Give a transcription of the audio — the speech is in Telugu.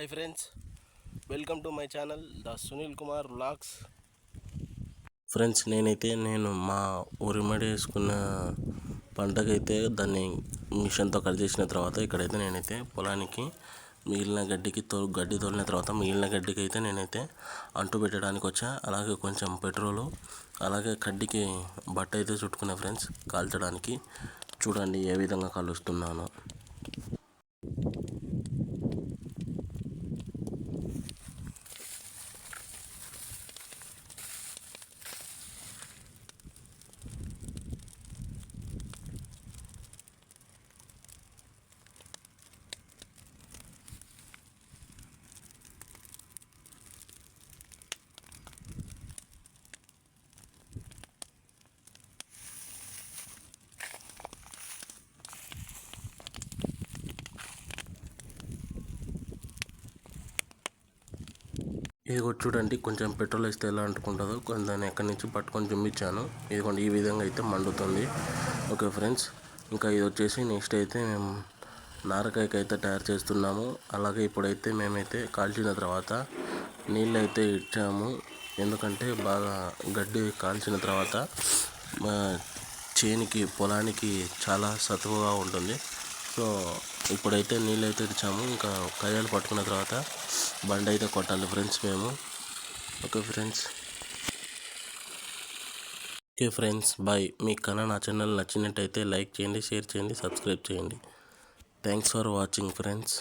Hi friends welcome to my channel the Sunil Kumar vlogs. Friends నేనైతే నేను మా ఉరిమడి వేసుకున్న పంటకైతే దాన్ని మిషన్తో కట్ చేసిన తర్వాత ఇక్కడైతే నేనైతే పొలానికి మిగిలిన గడ్డికి తో గడ్డి తోలిన తర్వాత మిగిలిన గడ్డికి అయితే నేనైతే అంటు పెట్టడానికి వచ్చా. అలాగే కొంచెం పెట్రోలు అలాగే కడ్డికి బట్ట అయితే చుట్టుకున్నా ఫ్రెండ్స్ కాల్చడానికి. చూడండి ఏ విధంగా కలుస్తున్నాను. ఇదిగో చూడండి కొంచెం పెట్రోల్ వేస్తే ఎలా అంటుకుంటుందో కొంచెం దాన్ని ఎక్కడి నుంచి పట్టుకొని చూపించాను ఇదిగోండి ఈ విధంగా అయితే మండుతుంది. ఓకే ఫ్రెండ్స్ ఇంకా ఇది వచ్చేసి నెక్స్ట్ అయితే మేము నారకాయకి అయితే తయారు చేస్తున్నాము. అలాగే ఇప్పుడైతే మేమైతే కాల్చిన తర్వాత నీళ్ళు అయితే ఇచ్చాము. ఎందుకంటే బాగా గడ్డి కాల్చిన తర్వాత మా చేనికి పొలానికి చాలా సతువుగా ఉంటుంది. సో ఇప్పుడైతే నీళ్ళు అయితే ఇచ్చాము ఇంకా కయ్యాలు పట్టుకున్న తర్వాత బండి అయితే కొట్టాలి ఫ్రెండ్స్ మేము. Okay friends. Okay friends bye. మీకు కన్నా నా ఛానల్ నచ్చినట్టయితే లైక్ చేయండి షేర్ చేయండి సబ్స్క్రైబ్ చేయండి. Thanks for watching friends.